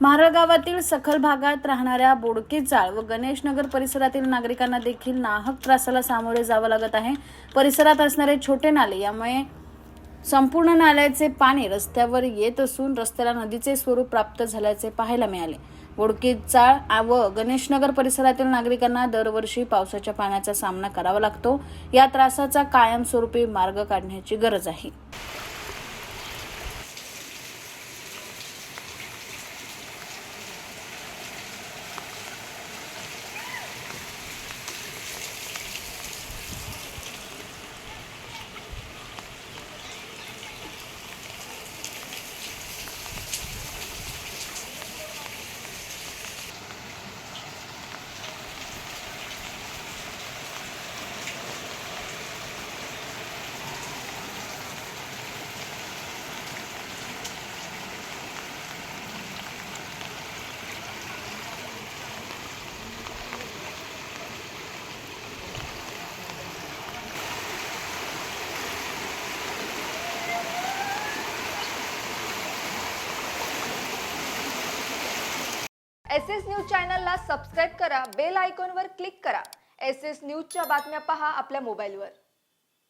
महाराळ गावातील सखल भागात राहणाऱ्या बोडके चाळ व गणेशनगर परिसरातील नागरिकांना देखील नाहक त्रासाला सामोरे जावं लागत आहे. परिसरात असणारे छोटे नाले यामुळे संपूर्ण नाल्याचे पाणी रस्त्यावर येत असून रस्त्याला नदीचे स्वरूप प्राप्त झाल्याचे पाहायला मिळाले. बोडके चाळ व गणेशनगर परिसरातील नागरिकांना दरवर्षी पावसाच्या पाण्याचा सामना करावा लागतो. या त्रासाचा कायमस्वरूपी मार्ग काढण्याची गरज आहे. एस एस न्यूज चॅनलला सबस्क्राईब करा बेल आयकॉनवर क्लिक करा. एस एस न्यूजच्या बातम्या पहा आपल्या मोबाईलवर.